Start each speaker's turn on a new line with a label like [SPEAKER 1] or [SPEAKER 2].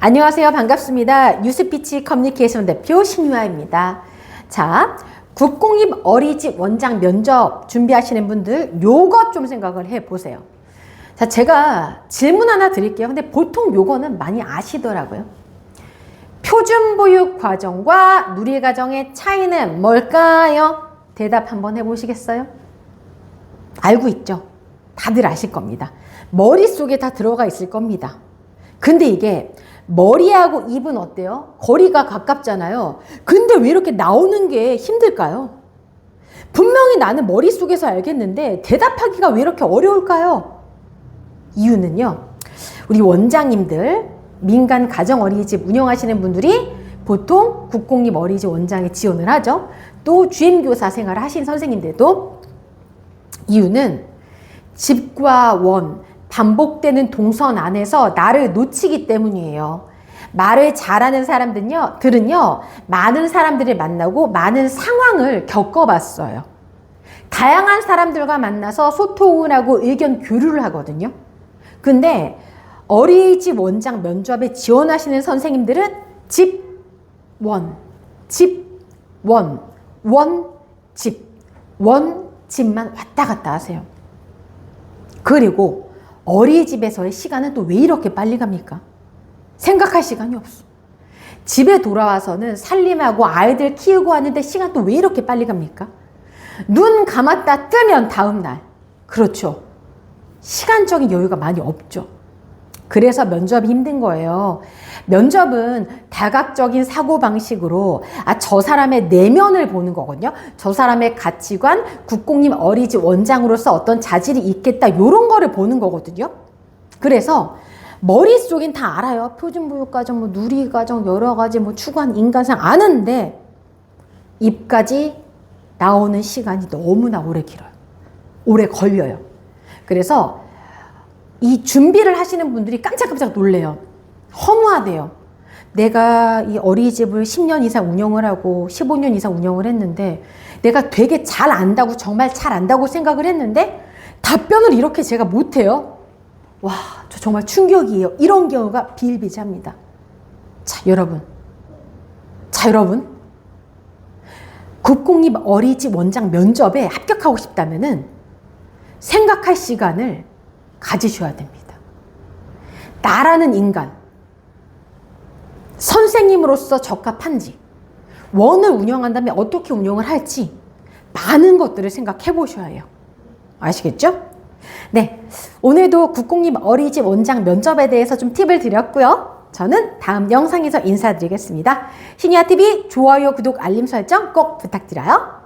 [SPEAKER 1] 안녕하세요. 반갑습니다. 뉴스피치 커뮤니케이션 대표 신유아입니다. 자, 국공립 어린이집 원장 면접 준비하시는 분들 요것 좀 생각을 해 보세요. 자, 제가 질문 하나 드릴게요. 근데 보통 요거는 많이 아시더라고요. 표준보육 과정과 누리과정의 차이는 뭘까요? 대답 한번 해보시겠어요? 알고 있죠? 다들 아실 겁니다. 머릿속에 다 들어가 있을 겁니다. 근데 이게 머리하고 입은 어때요? 거리가 가깝잖아요. 근데 왜 이렇게 나오는 게 힘들까요? 분명히 나는 머릿속에서 알겠는데 대답하기가 왜 이렇게 어려울까요? 이유는요. 우리 원장님들, 민간 가정 어린이집 운영하시는 분들이 보통 국공립 어린이집 원장에 지원을 하죠. 또 주임교사 생활을 하신 선생님들도 이유는 집과 원, 반복되는 동선 안에서 나를 놓치기 때문이에요. 말을 잘하는 사람들은요, 들은요, 많은 사람들을 만나고 많은 상황을 겪어봤어요. 다양한 사람들과 만나서 소통을 하고 의견 교류를 하거든요. 근데 어린이집 원장 면접에 지원하시는 선생님들은 집, 원, 집, 원, 원, 집, 원, 집만 왔다 갔다 하세요. 그리고 어린이집에서의 시간은 또 왜 이렇게 빨리 갑니까? 생각할 시간이 없어. 집에 돌아와서는 살림하고 아이들 키우고 하는데 시간 또 왜 이렇게 빨리 갑니까? 눈 감았다 뜨면 다음날. 그렇죠. 시간적인 여유가 많이 없죠. 그래서 면접이 힘든 거예요. 면접은 다각적인 사고방식으로, 아, 저 사람의 내면을 보는 거거든요. 저 사람의 가치관, 국공립 어린이집 원장으로서 어떤 자질이 있겠다, 요런 거를 보는 거거든요. 그래서 머릿속엔 다 알아요. 표준보육과정, 뭐 누리과정, 여러 가지 뭐 추구한 인간상 아는데, 입까지 나오는 시간이 너무나 오래 길어요. 오래 걸려요. 그래서 이 준비를 하시는 분들이 깜짝깜짝 놀래요. 허무하대요. 내가 이 어린이집을 10년 이상 운영을 하고 15년 이상 운영을 했는데 내가 되게 잘 안다고 정말 잘 안다고 생각을 했는데 답변을 이렇게 제가 못해요. 와, 저 정말 충격이에요. 이런 경우가 비일비재합니다. 자, 여러분. 자, 여러분. 국공립 어린이집 원장 면접에 합격하고 싶다면은 생각할 시간을 가지셔야 됩니다. 나라는 인간, 선생님으로서 적합한지, 원을 운영한다면 어떻게 운영을 할지, 많은 것들을 생각해 보셔야 해요. 아시겠죠? 네. 오늘도 국공립 어린이집 원장 면접에 대해서 좀 팁을 드렸고요. 저는 다음 영상에서 인사드리겠습니다. 신이아TV 좋아요, 구독, 알림 설정 꼭 부탁드려요.